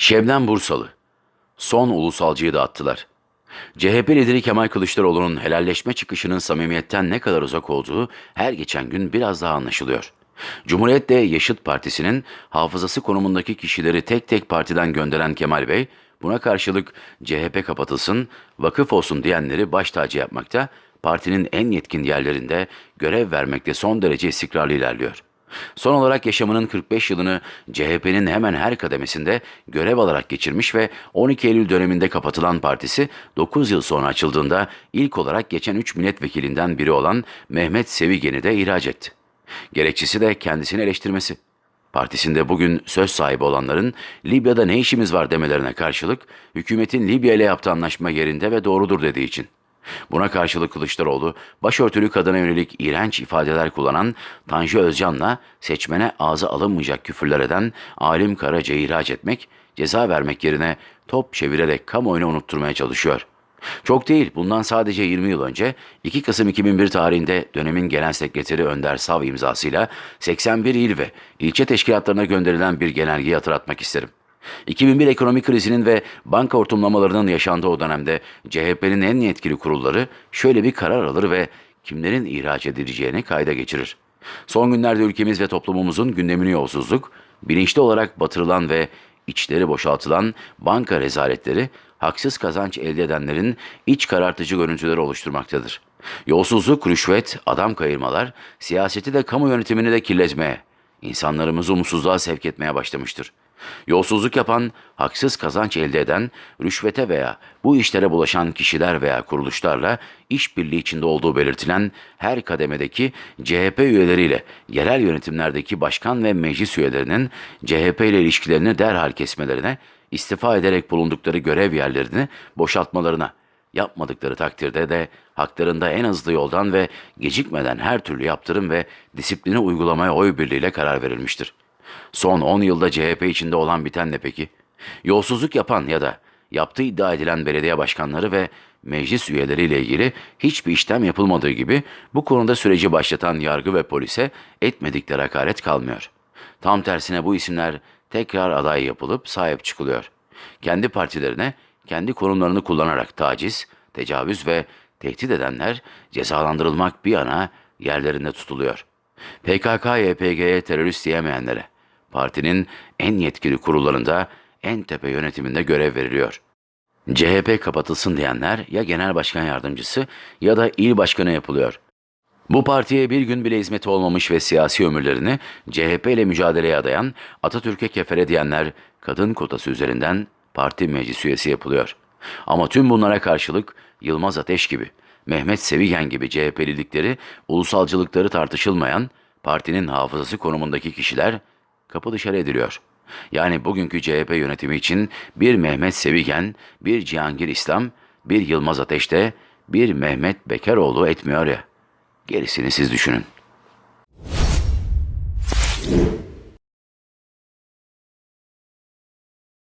Şebnem Bursalı. Son ulusalcıyı da attılar. CHP lideri Kemal Kılıçdaroğlu'nun helalleşme çıkışının samimiyetten ne kadar uzak olduğu her geçen gün biraz daha anlaşılıyor. Cumhuriyet'te Yaşıt Partisi'nin hafızası konumundaki kişileri tek tek partiden gönderen Kemal Bey, buna karşılık CHP kapatılsın, vakıf olsun diyenleri baş tacı yapmakta, partinin en yetkin yerlerinde görev vermekte son derece istikrarlı ilerliyor. Son olarak yaşamının 45 yılını CHP'nin hemen her kademesinde görev alarak geçirmiş ve 12 Eylül döneminde kapatılan partisi 9 yıl sonra açıldığında ilk olarak geçen 3 milletvekilinden biri olan Mehmet Sevigen'i de ihraç etti. Gerekçesi de kendisini eleştirmesi. Partisinde bugün söz sahibi olanların Libya'da ne işimiz var demelerine karşılık hükümetin Libya ile yaptığı anlaşma yerinde ve doğrudur dediği için. Buna karşılık Kılıçdaroğlu, başörtülü kadına yönelik iğrenç ifadeler kullanan Tanju Özcan'la seçmene ağza alınmayacak küfürler eden Alim Karaca'yı ihraç etmek, ceza vermek yerine top çevirerek kamuoyunu unutturmaya çalışıyor. Çok değil, bundan sadece 20 yıl önce 2 Kasım 2001 tarihinde dönemin genel sekreteri Önder Sav imzasıyla 81 il ve ilçe teşkilatlarına gönderilen bir genelgeyi hatırlatmak isterim. 2001 ekonomik krizinin ve banka hortumlamalarının yaşandığı o dönemde CHP'nin en yetkili kurulları şöyle bir karar alır ve kimlerin ihraç edileceğini kayda geçirir. Son günlerde ülkemiz ve toplumumuzun gündemini yolsuzluk, bilinçli olarak batırılan ve içleri boşaltılan banka rezaletleri, haksız kazanç elde edenlerin iç karartıcı görüntüleri oluşturmaktadır. Yolsuzluk, rüşvet, adam kayırmalar, siyaseti de kamu yönetimini de kirletmeye, insanlarımızı umutsuzluğa sevk etmeye başlamıştır. Yolsuzluk yapan, haksız kazanç elde eden, rüşvete veya bu işlere bulaşan kişiler veya kuruluşlarla işbirliği içinde olduğu belirtilen her kademedeki CHP üyeleriyle yerel yönetimlerdeki başkan ve meclis üyelerinin CHP ile ilişkilerini derhal kesmelerine, istifa ederek bulundukları görev yerlerini boşaltmalarına, yapmadıkları takdirde de haklarında en hızlı yoldan ve gecikmeden her türlü yaptırım ve disiplini uygulamaya oy birliğiyle karar verilmiştir. Son 10 yılda CHP içinde olan biten ne peki? Yolsuzluk yapan ya da yaptığı iddia edilen belediye başkanları ve meclis üyeleriyle ilgili hiçbir işlem yapılmadığı gibi bu konuda süreci başlatan yargı ve polise etmedikleri hakaret kalmıyor. Tam tersine bu isimler tekrar aday yapılıp sahip çıkılıyor. Kendi partilerine, kendi konumlarını kullanarak taciz, tecavüz ve tehdit edenler cezalandırılmak bir yana yerlerinde tutuluyor. PKK, YPG'ye terörist diyemeyenlere, partinin en yetkili kurullarında, en tepe yönetiminde görev veriliyor. CHP kapatılsın diyenler ya genel başkan yardımcısı ya da il başkanı yapılıyor. Bu partiye bir gün bile hizmeti olmamış ve siyasi ömürlerini CHP ile mücadeleye adayan Atatürk'e kefere diyenler kadın kotası üzerinden parti meclis üyesi yapılıyor. Ama tüm bunlara karşılık Yılmaz Ateş gibi, Mehmet Sevigen gibi CHP'lilikleri, ulusalcılıkları tartışılmayan partinin hafızası konumundaki kişiler kapı dışarı ediliyor. Yani bugünkü CHP yönetimi için bir Mehmet Sevigen, bir Cihangir İslam, bir Yılmaz Ateş'te, bir Mehmet Bekaroğlu etmiyor ya. Gerisini siz düşünün.